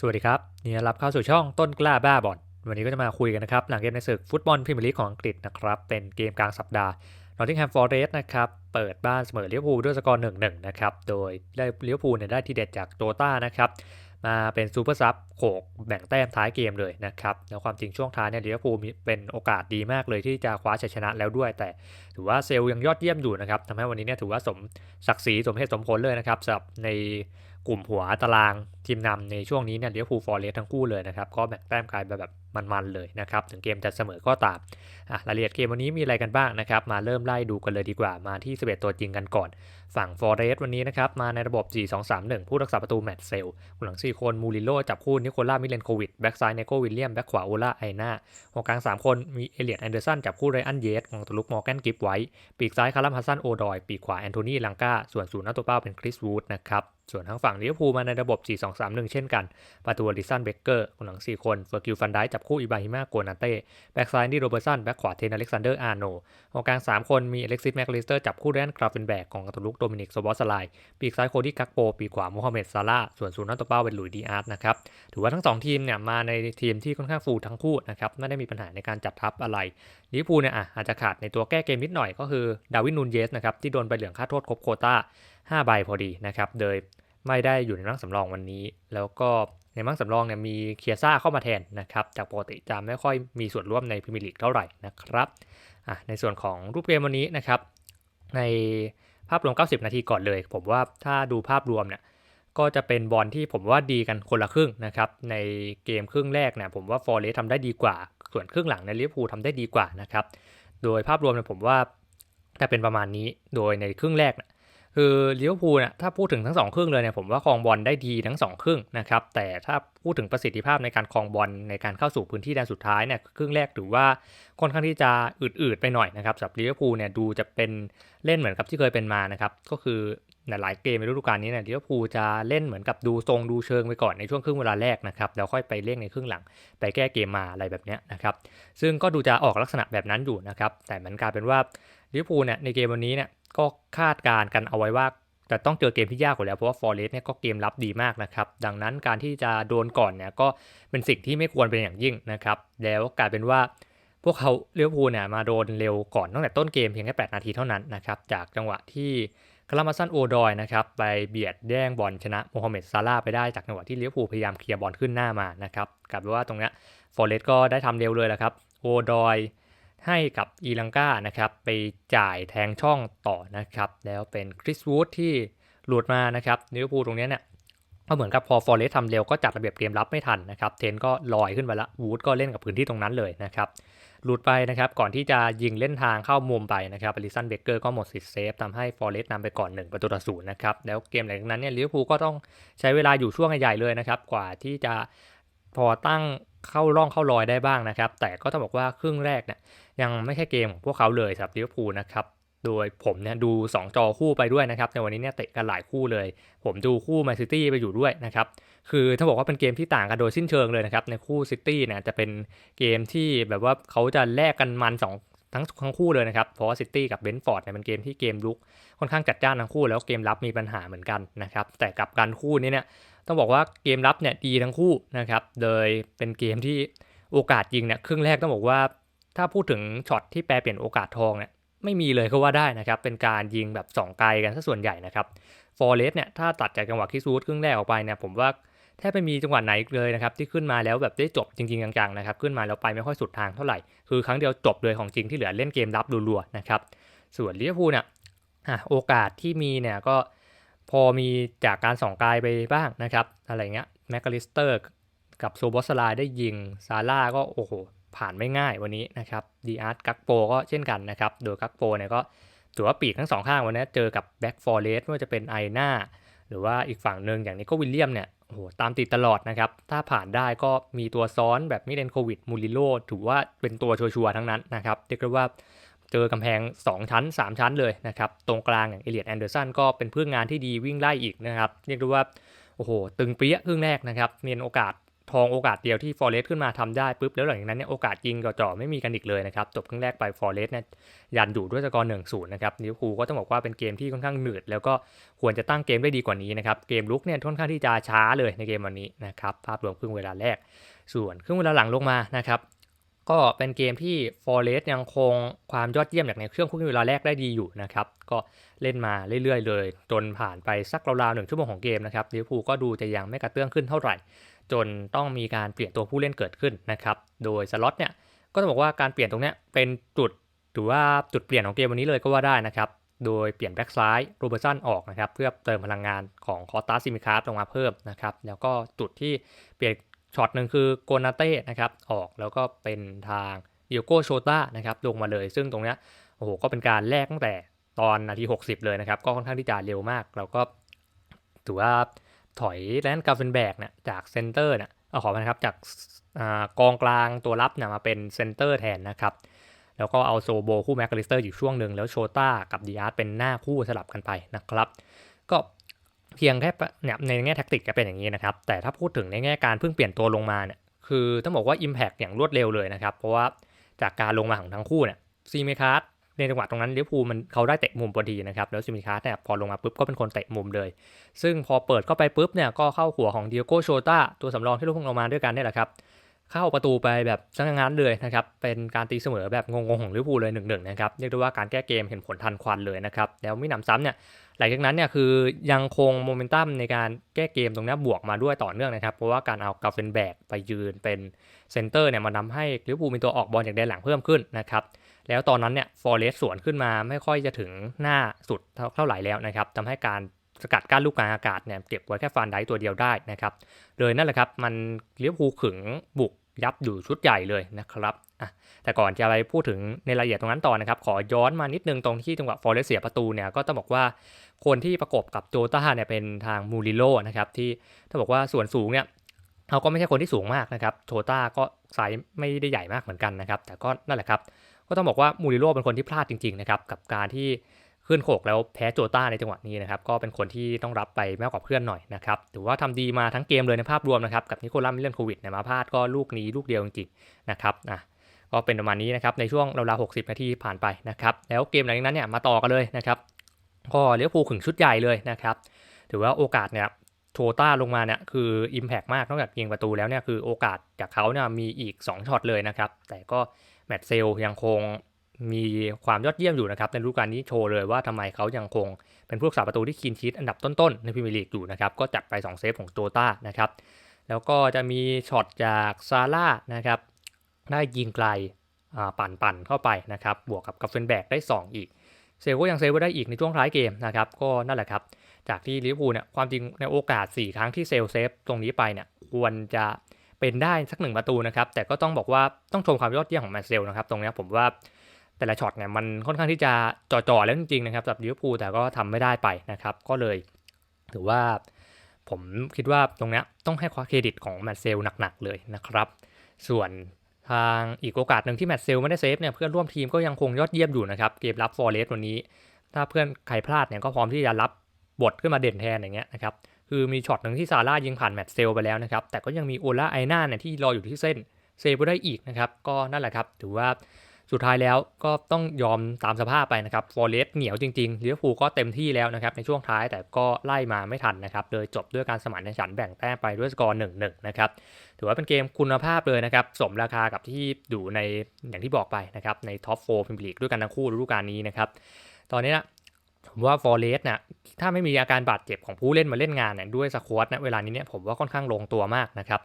สวัสดีครับนี่รับเข้าสู่ช่องต้นกล้าบ้าบอลวันนี้ก็จะมาคุยกันนะครับ หลังเกมในศึกฟุตบอลพรีเมียร์ลีกของอังกฤษนะครับ เป็นเกมกลางสัปดาห์นอตติงแฮมฟอร์เรสต์นะครับเปิดบ้านเสมอเลิเวพูด้วยสกอร์1-1นะครับ โดยได้ลิเวพูเนี่ยได้ทีเด็ดจากโตต้านะครับ มาเป็นซูเปอร์ซับโขกแบ่งแต้มท้ายเกมเลยนะครับ แล้วความจริงช่วงท้ายเนี่ยเลิเวอร์พูลมีเป็นโอกาสดีมากเลยที่จะคว้าชัยชนะแล้วด้วย แต่ถือว่าเซลล์ยังยอดเยี่ยมอยู่นะครับทำให้วันนี้เนี่ยถือว่าสมศักดิ์ศรีสมเหตุสมผลเลยนะครับสำหรับในกลุ่มหัวตาราง ทีมนำในช่วงนี้เนี่ยลิเวอร์พูฟอร์เรสทั้งคู่เลยนะครับ ก็แบ่งแต้มกลายไปแบบมันๆเลยนะครับ ถึงเกมจะเสมอก็ตามอะรายละเอียดเกมวันนี้มีอะไรกันบ้างนะครับ มาเริ่มไล่ดูกันเลยดีกว่ามาที่ 11 ตัวจริงกันก่อน ฝั่งฟอร์เรสวันนี้นะครับ มาในระบบ 4-2-3-1 ผู้รักษาประตูแมตต์เซลหลัง 4 คนมูริโลจับคู่นิโคล่ามิเลนโควิดแบ็กซ้ายเนโกวิลเลียมแบ็กขวาโอล่าไอนาหัวกลาง 3 คนมีเอเลียดแอนเดอร์สันจับคู่ไรอันเยสของตัวลุกมอร์แกนกิฟไว้ ปีกซ้ายคารัมฮัสซันโอดอย ปีกขวาแอนโทนีลังกาส่วนศูนย์หน้าตัวเป้าเป็นคริสวูดนะครับส่วนทางฝั่งลิเวอร์พูลมาในระบบ4-2-3-1 เช่นกัน ประตูลิซันเบเกอร์หลัง 4 คนเฟอร์กิลฟันไดจับคู่อิบราฮิมาโกนาเต้แบ็กซ้ายนี่โรเบอร์สันแบ็กขวาเทนอเล็กซานเดอร์อาร์โนหัวกลาง 3 คนมีอเล็กซิสแมคลิสเตอร์จับคู่แรนกราฟเฟนแบกของตัวลุกโดมินิกโซบอสไลปีกซ้ายโคดี้กักโปปีกขวาโมฮัมเหม็ดซาร่าส่วนศูนย์หน้าตัวเป้าเป็นหลุยดีอาร์ตนะครับถือว่าทั้ง 2 ทีมเนี่ยมาในทีมที่ค่อนข้างฟูทั้งคู่นะครับไม่ได้มีปัญหาในการจัดทัพอะไรลิเวอร์พูลเนี่ยอาจจะขาดในตัวแก้เกมนิดหน่อยก็คือดาวินนูนเยสนะครับที่โดนใบเหลืองค่าโทษครบโคต้า5ใบพอดีนะครับโดย ไม่ได้อยู่ในร่งสำรองวันนี้ แล้วก็ในร่งสำรองเนี่ยมีเคียซ่าเข้ามาแทนนะครับ จากปกติจะไม่ค่อยมีส่วนร่วมในพรีเมียร์ลีกเท่าไหร่นะครับอะในส่วนของรูปเกมวันนี้นะครับ ในภาพรวม 90 นาทีก่อนเลย ผมว่าถ้าดูภาพรวมเนี่ยก็จะเป็นบอลที่ผมว่าดีกันคนละครึ่งนะครับ ในเกมครึ่งแรกเนี่ยผมว่าฟอร์เรสทำได้ดีกว่า ส่วนครึ่งหลังในลิเวอร์พูลทำได้ดีกว่านะครับ โดยภาพรวมเนี่ยผมว่าจะเป็นประมาณนี้ โดยในครึ่งแรกเนี่ย คือลิเวอร์พูลเนี่ยถ้าพูดถึงทั้ง2ครึ่งเลยเนี่ยผมว่าครองบอลได้ดีทั้ง2ครึ่งนะครับแต่ถ้าพูดถึงประสิทธิภาพในการครองบอลในการเข้าสู่พื้นที่แดนสุดท้ายเนี่ยครึ่งแรกถือว่าค่อนข้างที่จะอืดๆไปหน่อยนะครับสำหรับลิเวอร์พูลเนี่ยดูจะเป็นเล่นเหมือนกับที่เคยเป็นมานะครับก็คือในหลายเกมในฤดูกาลนี้เนี่ยลิเวอร์พูลจะเล่นเหมือนกับดูทรงดูเชิงไปก่อนในช่วงครึ่งเวลาแรกนะครับแล้วค่อยไปเล่นในครึ่งหลัง ไปแก้เกมมาอะไรแบบนี้นะครับซึ่งก็ดูจะออกลักษณะแบบนั้นอยู่นะครับแต่มันกลายเป็นว่าลิเวอร์พูลเนี่ยในเกมวันนี้เนี่ย ก็คาดการกันเอาไว้ว่าจะต้องเจอเกมที่ยากกว่าแล้วเพราะว่าฟอร์เรสเนี่ยก็เกมรับดีมากนะครับดังนั้นการที่จะโดนก่อนเนี่ยก็เป็นสิ่งที่ไม่ควรเป็นอย่างยิ่งนะครับแล้วกลายเป็นว่าพวกเขาเลี้ยวพูเนี่ยมาโดนเร็วก่อนตั้งแต่ต้นเกมเพียงแค่ 8 นาทีเท่านั้นนะครับจากจังหวะที่คารามาซันโอดอยนะครับไปเบียดแย่งบอลชนะโมฮัมเหม็ดซาร่าไปได้จากจังหวะที่เลี้ยวพูพยายามเคลียร์บอลขึ้นหน้ามานะครับกลายเป็นว่าตรงนี้ฟอร์เรสก็ได้ทำเร็วเลยแหละครับโอดอย ให้กับอีลังกานะครับไปจ่ายแทงช่องต่อนะครับ แล้วเป็นคริสวูดที่หลุดมานะครับลิเวอร์พูลตรงนี้เนี่ยก็เหมือนกับพอฟอร์เรสทำเร็วก็จัดระเบียบเกมรับไม่ทันนะครับ เทนก็ลอยขึ้นไปละวูดก็เล่นกับพื้นที่ตรงนั้นเลยนะครับหลุดไปนะครับก่อนที่จะยิงเล่นทางเข้ามุมไปนะครับอลิสันเบเกอร์ก็หมดสิทธิ์เซฟทำให้ฟอร์เรสนำไปก่อน 1 ประตูต่อศูนย์นะครับแล้วเกมหลังจากนั้นเนี่ยลิเวอร์พูลก็ต้องใช้เวลาอยู่ช่วงใหญ่เลยนะครับกว่าที่จะพอตั้ง เข้าร่องเข้ารอยได้บ้างนะครับ แต่ก็ต้องบอกว่าครึ่งแรกเนี่ยยังไม่ใช่เกมของพวกเขาเลยสำหรับลิเวอร์พูลนะครับโดยผมเนี่ยดู 2 จอคู่ไปด้วยนะครับในวันนี้เนี่ยเตะกันหลายคู่เลย ผมดูคู่แมนซิตี้ไปอยู่ด้วยนะครับคือถ้าบอกว่าเป็นเกมที่ต่างกันโดยสิ้นเชิงเลยนะครับในคู่ซิตี้เนี่ยจะเป็นเกมที่แบบว่าเขาจะแลกกันมัน 2ทั้งทั้งคู่เลยนะครับ เพราะว่าซิตี้กับเบนฟอร์ดเนี่ยเป็นเกมที่เกมลุกค่อนข้างจัดจ้านทั้งคู่แล้วเกมรับมีปัญหาเหมือนกันนะครับ แต่กับการคู่นี้เนี่ย ต้องบอกว่าเกมรับเนี่ยดีทั้งคู่นะครับโดยเป็นเกมที่โอกาสยิงเนี่ยครึ่งแรกต้องบอกว่า ถ้าพูดถึงช็อตที่แปลเปลี่ยนโอกาสทองเนี่ยไม่มีเลยก็ว่าได้นะครับเป็นการยิงแบบ2ไกลกันซะส่วนใหญ่นะครับฟอร์เรสเนี่ยถ้าตัดจากจังหวะคิสูดครึ่งแรกออกไปเนี่ยผมว่าแทบไม่มีจังหวะไหนเลยนะครับที่ขึ้นมาแล้วแบบได้จบจริงๆจังๆนะครับขึ้นมาแล้วไปไม่ค่อยสุดทางเท่าไหร่คือครั้งเดียวจบเลยของจริงที่เหลือเล่นเกมรับรัวๆนะครับส่วนลิเวอร์พูลเนี่ยโอกาสที่มีเนี่ยก็ พอมีจากการส่องไกลไปบ้างนะครับ อะไรเงี้ยแมคคาลิสเตอร์กับโซบอสลายได้ยิง ซาร่าก็โอ้โห ผ่านไม่ง่ายวันนี้นะครับดีอาร์ตกักโปก็เช่นกันนะครับ โดยกักโปเนี่ยก็ถือว่าปีกทั้งสองข้างวันนี้เจอกับแบ็กฟอร์เรสไม่ว่าจะเป็นไอหน้าหรือว่าอีกฝั่งหนึ่งอย่างนี้ก็วิลเลียมเนี่ยโอ้โหตามติดตลอดนะครับ ถ้าผ่านได้ก็มีตัวซ้อนแบบมิเดนโควิดมูริโลถือว่าเป็นตัวชัวร์ทั้งนั้นนะครับเรียกได้ว่า เจอกำแพง 2 ชั้น 3 ชั้นเลยนะครับ ตรงกลางอย่างเอเลียดแอนเดอร์สันก็เป็นเพื่องานที่ดีวิ่งไล่อีกนะครับ เรียกได้ว่า โอ้โห ตึงเปี้ยครึ่งแรกนะครับ เนียนโอกาสทองโอกาสเดียวที่ฟอร์เรสขึ้นมาทำได้ปุ๊บ แล้วหลังจากนั้นเนี่ยโอกาสยิงจ่อไม่มีกันอีกเลยนะครับ จบครึ่งแรกไปฟอร์เรสเนี่ยยันอยู่ด้วยสกอร์หนึ่งศูนย์นะครับลิเวอร์พูลก็ต้องบอกว่าเป็นเกมที่ค่อนข้างหนืด แล้วก็ควรจะตั้งเกมได้ดีกว่านี้นะครับ เกมลุกเนี่ยค่อนข้างที่จะช้าเลยในเกมวันนี้นะครับภาพรวมครึ่งเวลาแรก ส่วนครึ่งเวลาหลังลงมานะครับ ก็เป็นเกมที่ฟอร์เรสยังคงความยอดเยี่ยมจากในเครื่องครึ่เวลาแรกได้ดีอยู่นะครับ ก็เล่นมาเรื่อยๆ เลย จนผ่านไปสักราวๆหนึ่งชั่วโมงของเกมนะครับลิเวอร์พูลก็ดูจะยังไม่กระเตื้องขึ้นเท่าไหร่ จนต้องมีการเปลี่ยนตัวผู้เล่นเกิดขึ้นนะครับ โดยสล็อตเนี่ยก็ต้องบอกว่าการเปลี่ยนตรงเนี้ยเป็นจุดถือว่าจุดเปลี่ยนของเกมวันนี้เลยก็ว่าได้นะครับ โดยเปลี่ยนแบ็กซ้ายโรเบอร์สันออกนะครับเพื่อเติมพลังงานของคอตาซิมิคาร์ลงมาเพิ่มนะครับ แล้วก็จุดที่เปลี่ยน ช็อตหนึ่งคือโกนาเต้นะครับออกแล้วก็เป็นทางเดียโกโชตานะครับลงมาเลย ซึ่งตรงนี้โอ้โหก็เป็นการแลกตั้งแต่ตอนนาที 60 เลยนะครับ ก็ค่อนข้างที่จะเร็วมาก แล้วก็ถือว่าถอยแลนด์กาเฟนแบกเนี่ยจากเซนเตอร์เนี่ยเอาขอมานะครับจากกองกลางตัวรับเนี่ยมาเป็นเซนเตอร์แทนนะครับ แล้วก็เอาโซโบคู่แมคคาลิสเตอร์อยู่ช่วงหนึ่งแล้วโชต้ากับดิอาร์ตเป็นหน้าคู่สลับกันไปนะครับ ก็ เพียงแค่เนี่ยในแง่แท็กติกก็เป็นอย่างนี้นะครับ แต่ถ้าพูดถึงในแง่การเพิ่งเปลี่ยนตัวลงมาเนี่ยคือต้องบอกว่า Impact อย่างรวดเร็วเลยนะครับ เพราะว่าจากการลงมาของทั้งคู่เนี่ยซีเมคาร์ดในจังหวะตรงนั้นลิเวอร์พูลมันเขาได้เตะมุมพอดีนะครับแล้วซิมิคาร์เนี่ยพอลงมาปุ๊บก็เป็นคนเตะมุมเลย ซึ่งพอเปิดเข้าไปปุ๊บเนี่ยก็เข้าหัวของเดียโกโชตาตัวสำรองที่ลูกพุ่งลงมาด้วยกันนี่แหละครับ เข้าประตูไปแบบสังงานเลยนะครับ เป็นการตีเสมอแบบงงๆของลิเวอร์พูลเลยหนึ่งหนึ่งนะครับเรียกได้ว่าการแก้เกมเห็นผลทันควันเลยนะครับแล้วมิหนำซ้ำเนี่ย หลังจากนั้นเนี่ยคือยังคงโมเมนตัมในการแก้เกมตรงนี้บวกมาด้วยต่อเนื่องนะครับ เพราะว่าการเอากาเฟนแบกไปยืนเป็นเซนเตอร์เนี่ยมันทาให้ลิเวอร์พูลมีตัวออกบอลจากแดนหลังเพิ่มขึ้นนะครับแล้วตอนนั้นเนี่ยฟอร์เรสสวนขึ้นมาไม่ค่อยจะถึงหน้าสุดเท่าไหร่แล้วนะครับทำให้การสกัดกั้นลูกกลางอากาศเนี่ยเก็บไว้แค่ฟานไดตัวเดียวได้นะครับเลยนั่นแหละครับมันเลี้ยวภูขึงบุกยับอยู่ชุดใหญ่เลยนะครับ อะแต่ก่อนจะไปพูดถึงในรายละเอียดตรงนั้นต่อนะครับ ขอย้อนมานิดนึงตรงที่จังหวะฟอร์เรสเสียประตูเนี่ยก็ต้องบอกว่าคนที่ประกบกับโจต้าเนี่ยเป็นทางมูริโลนะครับที่ถ้าบอกว่าส่วนสูงเนี่ยเขาก็ไม่ใช่คนที่สูงมากนะครับโจต้าก็ไซส์ไม่ได้ใหญ่มากเหมือนกันนะครับ แต่ก็นั่นแหละครับ ก็ต้องบอกว่ามูริโลเป็นคนที่พลาดจริงๆนะครับกับการที่ขึ้นโขกแล้วแพ้โจต้าในจังหวะนี้นะครับก็เป็นคนที่ต้องรับไปมากกว่าเพื่อนหน่อยนะครับถือว่าทำดีมาทั้งเกมเลยในภาพรวมนะครับกับนิโคลัมมิเลนโควิดเนี่ยมาพลาดก็ลูกนี้ลูกเดียวจริงๆนะครับอะ ก็เป็นประมาณนี้นะครับในช่วงราวๆ60 นาทีผ่านไปนะครับแล้วเกมหลังจากนั้นเนี่ยมาต่อกันเลยนะครับก็เลี้ยวภูขึงชุดใหญ่เลยนะครับถือว่าโอกาสเนี่ยโชต้าลงมาเนี่ยคือ Impact มากนอกจากยิงประตูแล้วเนี่ยคือโอกาสจากเขาเนี่ยมีอีก 2ช็อตเลยนะครับแต่ก็แมตเซลยังคงมีความยอดเยี่ยมอยู่นะครับในฤดูกาลนี้โชว์เลยว่าทำไมเขายังคงเป็นผู้รักษาประตูที่คีนชีตอันดับต้นๆ ในพรีเมียร์ลีกอยู่นะครับก็จัดไป 2 เซฟของโจต้านะครับแล้วก็จะมีช็อตจากซาร่านะครับ ได้ยิงไกลปั่นปั่นเข้าไปนะครับ บวกกับกัฟเฟนแบกได้ 2 อีก เซลก็ยังเซฟไว้ได้อีกในช่วงท้ายเกมนะครับ ก็นั่นแหละครับ จากที่ลิเวอร์พูลเนี่ยความจริงในโอกาส 4 ครั้งที่เซลเซฟตรงนี้ไปเนี่ยควรจะเป็นได้สักหนึ่งประตูนะครับ แต่ก็ต้องบอกว่าต้องชมความยอดเยี่ยมของแมนเซลนะครับ ตรงนี้ผมว่าแต่ละช็อตเนี่ยมันค่อนข้างที่จะจ่อๆแล้วจริงๆนะครับสำหรับลิเวอร์พูลแต่ก็ทำไม่ได้ไปนะครับ ก็เลยถือว่าผมคิดว่าตรงนี้ต้องให้ความเครดิตของแมตเซลหนักๆเลยนะครับ ส่วน ทางอีกโอกาสหนึ่งที่แมตเซลไม่ได้เซฟเนี่ยเพื่อนร่วมทีมก็ยังคงยอดเยี่ยมอยู่นะครับเกมรับฟอร์เรสต์วันนี้ ถ้าเพื่อนใครพลาดเนี่ยก็พร้อมที่จะรับบทขึ้นมาเด่นแทนอย่างเงี้ยนะครับคือมีช็อตหนึ่งที่ซาร่ายิงผ่านแมตเซลไปแล้วนะครับแต่ก็ยังมีโอลาไอน่าเนี่ยที่รออยู่ที่เส้นเซฟได้อีกนะครับก็นั่นแหละครับถือว่า สุดท้ายแล้วก็ต้องยอมตามสภาพไปนะครับฟอร์เรสเหนียวจริงๆลิเวอร์พูลก็เต็มที่แล้วนะครับในช่วงท้ายแต่ก็ไล่มาไม่ทันนะครับเลยจบด้วยการสมานฉันแบ่งแต้มไปด้วยสกอร์หนึ่งหนึ่งนะครับถือว่าเป็นเกมคุณภาพเลยนะครับสมราคากับที่อยู่ในอย่างที่บอกไปนะครับในท็อปโฟร์พิมพ์ลีกด้วยกันทั้งคู่ฤดูกาลนี้นะครับตอนนี้นะผมว่าฟอร์เรสเนี่ยถ้าไม่มีอาการบาดเจ็บของผู้เล่นมาเล่นงานเนี่ยด้วยสควอตนะเวลานี้เนี่ยผมว่าค่อนข้างลงตัวมากนะครับ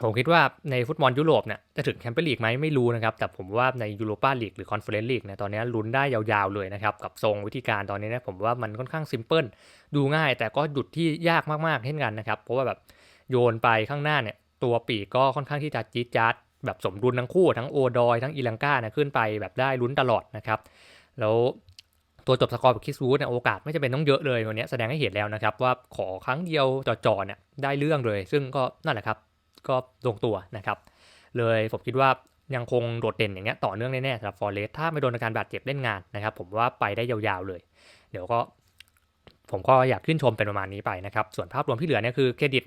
ผมคิดว่าในฟุตบอลยุโรปเนี่ยจะถึงแชมเปี้ยนลีกไหมไม่รู้นะครับแต่ผมว่าในยูโรปาลีกหรือคอนเฟอเรนซ์ลีกเนี่ยตอนนี้ลุ้นได้ยาวๆเลยนะครับกับทรงวิธีการตอนนี้นะผมว่ามันค่อนข้างซิมเพิลดูง่าย แต่ก็หยุดที่ยากมากๆเช่นกันนะครับเพราะว่าแบบโยนไปข้างหน้าเนี่ยตัวปีกก็ค่อนข้างที่จะจี๊ดจ๊าดแบบสมดุลทั้งคู่ทั้งโอดอยทั้งอีลังกาเนี่ยขึ้นไปแบบได้ลุ้นตลอดนะครับแล้วตัวจบสกอร์แบบคิสวูดเนี่ยโอกาสไม่จะเป็นต้องเยอะเลยวันนี้แสดงให้เห็นแล้วนะครับว่าขอครั้งเดียวจ่อๆเนี่ยได้เรื่องเลย ซึ่งก็นั่นแหละครับ ก็ลงตัวนะครับ เลยผมคิดว่ายังคงโดดเด่นอย่างเงี้ยต่อเนื่องแน่ๆสำหรับฟอร์เรสถ้าไม่โดนอาการบาดเจ็บเล่นงานนะครับ ผมว่าไปได้ยาวๆเลย เดี๋ยวก็ผมก็อยากขึ้นชมเป็นประมาณนี้ไปนะครับ ส่วนภาพรวมที่เหลือเนี่ยคือเครดิต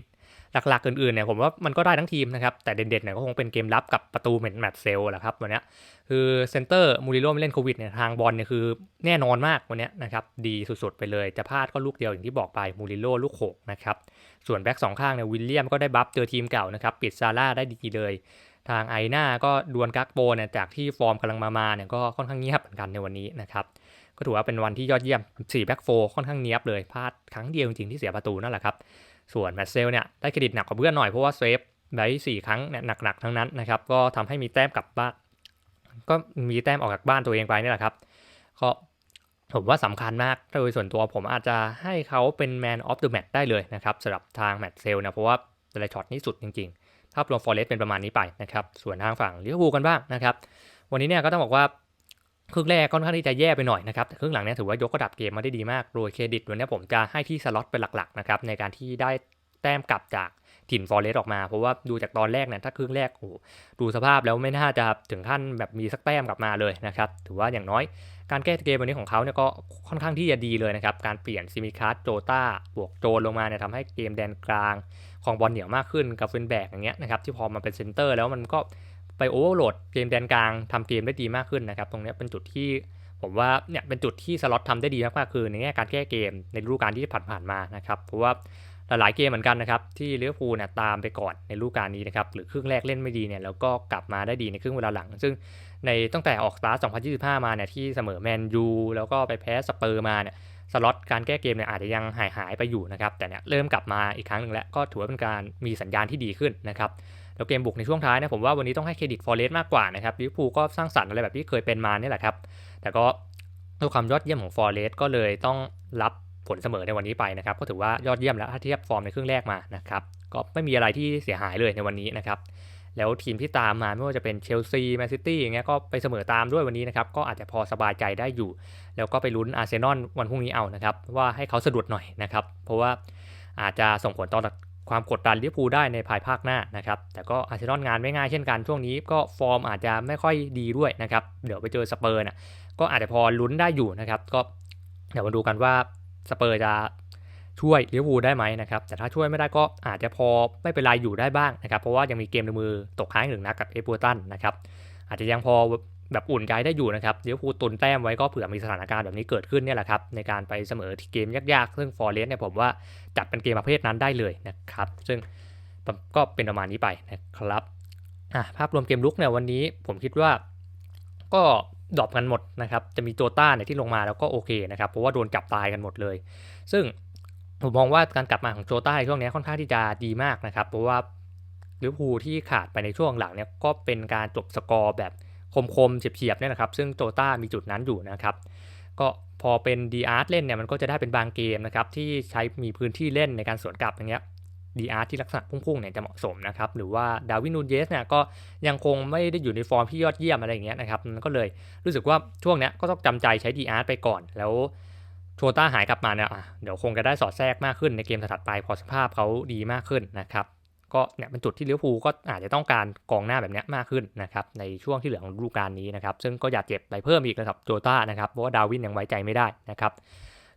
หลักๆอื่นๆเนี่ยผมว่ามันก็ได้ทั้งทีมนะครับ แต่เด่นๆเนี่ยก็คงเป็นเกมรับกับประตูเหม็นแมตช์เซลแหละครับวันนี้คือเซนเตอร์มูริโร่ไม่เล่นโควิดเนี่ยทางบอลเนี่ยคือแน่นอนมากวันนี้นะครับดีสุดๆไปเลยจะพลาดก็ลูกเดียวอย่างที่บอกไปมูริโร่ลูกโขกนะครับส่วนแบ็กสองข้างเนี่ยวิลเลียมก็ได้บัฟเจอทีมเก่านะครับปิดซาร่าได้ดีเลย ทางไอหน้าก็ดวลกักโบเนี่ยจากที่ฟอร์มกำลังมาๆเนี่ยก็ค่อนข้างเงียบเหมือนกันในวันนี้นะครับก็ถือว่าเป็นวันที่ยอดเยี่ยม4แบ็กโฟค่อนข้างเนียบเลยพลาดครั้งเดียวจริงๆที่เสียประตูนั่นแหละครับ ส่วนแมตเซลเนี่ยได้เครดิตหนักกว่าเพื่อนหน่อยเพราะว่าเซฟได้สี่ครั้งเนี่ยหนักๆทั้งนั้นนะครับก็ทำให้มีแต้มกลับบ้านก็มีแต้มออกจากบ้านตัวเองไปนี่แหละครับก็ผมว่าสำคัญมากโดยส่วนตัวผมอาจจะให้เขาเป็น Man of the Match ได้เลยนะครับสำหรับทางแมตเซลนะเพราะว่าแต่ละช็อตนี้สุดจริงๆภาพรวมฟอร์เรสเป็นประมาณนี้ไปนะครับส่วนทางฝั่งลิเวอร์พูลกันบ้างนะครับวันนี้เนี่ยก็ต้องบอกว่า ครึ่งแรกค่อนข้างที่จะแย่ไปหน่อยนะครับแต่ครึ่งหลังเนี่ยถือว่ายกระดับเกมมาได้ดีมากโดยเครดิตวันนี้ผมจะให้ที่สล็อตเป็นหลักๆนะครับในการที่ได้แต้มกลับจากถิ่นฟอร์เรสออกมา เพราะว่าดูจากตอนแรกเนี่ยถ้าครึ่งแรกโอ้ดูสภาพแล้วไม่น่าจะถึงขั้นแบบมีสักแต้มกลับมาเลยนะครับถือว่าอย่างน้อยการแก้เกมวันนี้ของเขาเนี่ยก็ค่อนข้างที่จะดีเลยนะครับการเปลี่ยนซิมิคัสโจต้าบวกโจนลงมาเนี่ยทำให้เกมแดนกลางของบอลเหนียวมากขึ้นกับเฟนแบกอย่างเงี้ยนะครับที่พอมาเป็นเซนเตอร์แล้วมันก็ ไปโอเวอร์โหลดเกมแดนกลางทำเกมได้ดีมากขึ้นนะครับ ตรงนี้เป็นจุดที่ผมว่าเนี่ยเป็นจุดที่สล็อตทำได้ดีมากๆคือในแง่การแก้เกมในฤดูกาลที่ผ่านๆมานะครับ เพราะว่าหลายๆเกมเหมือนกันนะครับที่ลิเวอร์พูลเนี่ยตามไปก่อนในฤดูกาลนี้นะครับหรือครึ่งแรกเล่นไม่ดีเนี่ยแล้วก็กลับมาได้ดีในครึ่งเวลาหลัง ซึ่งในตั้งแต่ออกสตาร์ท2025 มาเนี่ยที่เสมอแมนยูแล้วก็ไปแพ้สเปอร์มาเนี่ยสล็อตการแก้เกมเนี่ยอาจจะยังหายหายไปอยู่นะครับแต่เนี่ยเริ่มกลับมาอีกครั้งหนึ่งแล้วก็ถือว่าเป็นการมีสัญญาณที่ดีขึ้นนะครับ แล้วเกมบุกในช่วงท้ายนี่ยผมว่าวันนี้ต้องให้เครดิตฟอร์เรสมากกว่านะครับลิเวอร์พูลก็สร้างสรรค์อะไรแบบที่เคยเป็นมานี่แหละครับ แต่ก็ด้วยความยอดเยี่ยมของฟอร์เรสก็เลยต้องรับผลเสมอในวันนี้ไปนะครับก็ถือว่ายอดเยี่ยมแล้วถ้าเทียบฟอร์มในครึ่งแรกมานะครับก็ไม่มีอะไรที่เสียหายเลยในวันนี้นะครับแล้วทีมที่ตามมาไม่ว่าจะเป็นเชลซีแมนซิตี้อย่างเงี้ยก็ไปเสมอตามด้วยวันนี้นะครับก็อาจจะพอสบายใจได้อยู่ แล้วก็ไปลุ้นอาร์เซนอลวันพรุ่งนี้เอานะครับว่าให้เขาสะดุดหน่อยนะครับเพราะว่าอาจจะส่งผลต่อ ความกดดันลิเวอร์พูลได้ในภายภาคหน้านะครับ แต่ก็อาร์เซนอลงานไม่ง่ายเช่นกัน ช่วงนี้ก็ฟอร์มอาจจะไม่ค่อยดีด้วยนะครับ เดี๋ยวไปเจอสเปอร์นะก็อาจจะพอลุ้นได้อยู่นะครับ ก็เดี๋ยวมาดูกันว่าสเปอร์จะช่วยลิเวอร์พูลได้ไหมนะครับ แต่ถ้าช่วยไม่ได้ก็อาจจะพอไม่เป็นไรอยู่ได้บ้างนะครับ เพราะว่ายังมีเกมในมือตกค้างหนึ่งนัดกับเอเวอร์ตันนะครับ อาจจะยังพอ แบบอุ่นใจได้อยู่นะครับลิเวอร์พูตุนแต้มไว้ก็เผื่อมีสถานการณ์แบบนี้เกิดขึ้นเนี่ยแหละครับในการไปเสมอที่เกมยากๆ ซึ่งฟอร์เรสเนี่ยผมว่าจัดเป็นเกมประเภทนั้นได้เลยนะครับซึ่งก็เป็นประมาณนี้ไปนะครับภาพรวมเกมลุกเนี่ยวันนี้ผมคิดว่าก็ดรอปกันหมดนะครับ จะมีโจต้าเนี่ยที่ลงมาแล้วก็โอเคนะครับ เพราะว่าโดนจับตายกันหมดเลย ซึ่งผมมองว่าการกลับมาของโจต้าในช่วงนี้ค่อนข้างที่จะดีมากนะครับ เพราะว่าลิเวอร์พูลที่ขาดไปในช่วงหลังเนี่ยก็เป็นการจบสกอร์แบบ คมๆเฉียบๆเนี่ยนะครับ ซึ่งโจต้ามีจุดนั้นอยู่นะครับ ก็พอเป็นดีอาร์ตเล่นเนี่ยมันก็จะได้เป็นบางเกมนะครับที่ใช้มีพื้นที่เล่นในการสวนกลับอย่างเงี้ยดีอาร์ที่ลักษณะพุ่งๆเนี่ยจะเหมาะสมนะครับ หรือว่าดาวินูนเยสเนี่ยก็ยังคงไม่ได้อยู่ในฟอร์มที่ยอดเยี่ยมอะไรอย่างเงี้ยนะครับมันก็เลยรู้สึกว่าช่วงเนี้ยก็ต้องจำใจใช้ดีอาร์ไปก่อน แล้วโชต้าหายกลับมาเนี่ยเดี๋ยวคงจะได้สอดแทรกมากขึ้นในเกมถัดไปพอสภาพเขาดีมากขึ้นนะครับ ก็เนี่ยเป็นจุดที่ลิเวอร์พูลก็อาจจะต้องการกองหน้าแบบนี้มากขึ้นนะครับในช่วงที่เหลือของฤดูกาลนี้นะครับซึ่งก็อยากเจ็บไปเพิ่มอีกนะครับโจต้านะครับเพราะว่าดาวินยังไว้ใจไม่ได้นะครับ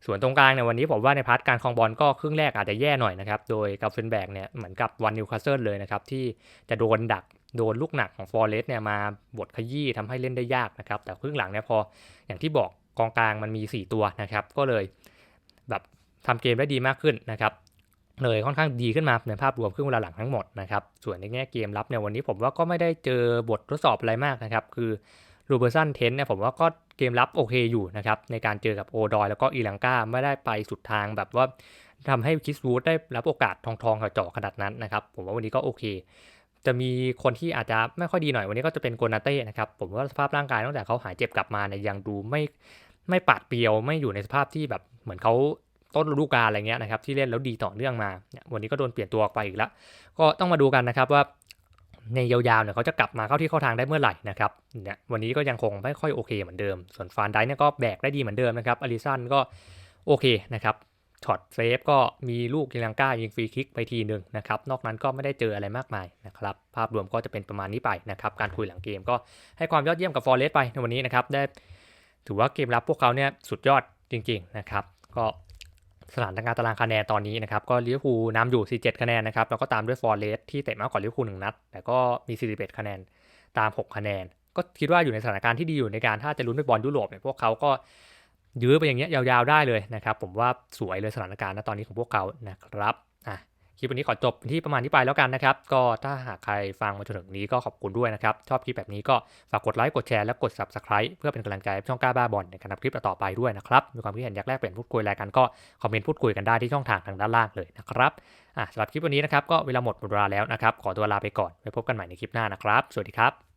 ส่วนตรงกลางในวันนี้ผมว่าในพาร์ทการคลองบอลก็ครึ่งแรกอาจจะแย่หน่อยนะครับโดยกาเฟนแบกเนี่ยเหมือนกับวันนิวคาสเซิลเลยนะครับที่จะโดนดักโดนลูกหนักของฟอร์เรสเนี่ยมาบดขยี้ทำให้เล่นได้ยากนะครับแต่ครึ่งหลังเนี่ยพออย่างที่บอกกองกลางมันมี 4 ตัวนะครับก็เลยแบบทำเกมได้ดีมากขึ้นนะครับ เลยค่อนข้างดีขึ้นมาในภาพรวมครึ่งเวลาหลังทั้งหมดนะครับ ส่วนในแง่เกมรับเนี่ยวันนี้ผมว่าก็ไม่ได้เจอบททดสอบอะไรมากนะครับ คือรูเบอร์สันเทนเนี่ยผมว่าก็เกมรับโอเคอยู่นะครับ ในการเจอกับโอดอยแล้วก็อีลังกาไม่ได้ไปสุดทางแบบว่าทำให้คิสวูดได้รับโอกาสทองทองเจาะขนาดนั้นนะครับ ผมว่าวันนี้ก็โอเค จะมีคนที่อาจจะไม่ค่อยดีหน่อยวันนี้ก็จะเป็นโกนาเต้นะครับผมว่าสภาพร่างกายตั้งแต่เขาหายเจ็บกลับมาเนี่ยยังดูไม่ไม่ปาดเปียวไม่อยู่ในสภาพที่แบบเหมือนเขา ต้นฤดูกาลอะไรเงี้ยนะครับที่เล่นแล้วดีต่อเนื่องมาวันนี้ก็โดนเปลี่ยนตัวออกไปอีกแล้วก็ต้องมาดูกันนะครับว่าในยาวๆเนี่ยเขาจะกลับมาเข้าที่เข้าทางได้เมื่อไหร่นะครับเนี่ยวันนี้ก็ยังคงไม่ค่อยโอเคเหมือนเดิม ส่วนฟานไดเนี่ยก็แบกได้ดีเหมือนเดิมนะครับอลิสันก็โอเคนะครับช็อตเซฟก็มีลูกยิงลังก้ายิงฟรีคิกไปทีหนึ่งนะครับนอกนั้นก็ไม่ได้เจออะไรมากมายนะครับภาพรวมก็จะเป็นประมาณนี้ไปนะครับการคุยหลังเกมก็ให้ความยอดเยี่ยมกับฟอร์เรสไปในวันนี้นะครับได้ถือว่าเกมรับพวกเขาเนี่ยสุดยอดจริง ๆนะครับ ก็ สถานการณ์ตารางคะแนนตอนนี้นะครับก็ลิเวอร์พูลนำอยู่ 47 คะแนนนะครับแล้วก็ตามด้วยฟอร์เรสที่เตะมากกว่าลิเวอร์พูลหนึ่งนัด แต่ก็มี 41 คะแนนตาม 6 คะแนน ก็คิดว่าอยู่ในสถานการณ์ที่ดีอยู่ในการถ้าจะลุ้นไปบอลยุโรปเนี่ยพวกเขาก็ยื้อไปอย่างเงี้ยยาวๆได้เลยนะครับผมว่าสวยเลยสถานการณ์ณตอนนี้ของพวกเขานะครับ คลิปวันนี้ขอจบที่ประมาณที่ไปแล้วกันนะครับ ก็ถ้าหากใครฟังมาจนถึงนี้ก็ขอบคุณด้วยนะครับ ชอบคลิปแบบนี้ก็ฝากกดไลค์ กดแชร์ และกด subscribe เพื่อเป็นกำลังใจให้ช่องกล้าบ้าบอลในการทำคลิปต่อไปด้วยนะครับ มีความคิดเห็นอยากแลกเปลี่ยนพูดคุยอะไรกันก็คอมเมนต์พูดคุยกันได้ที่ช่องทางทางด้านล่างเลยนะครับอะสำหรับคลิปวันนี้นะครับก็เวลาหมดหมดเวลาแล้วนะครับ ขอตัวลาไปก่อนไว้พบกันใหม่ในคลิปหน้านะครับ สวัสดีครับ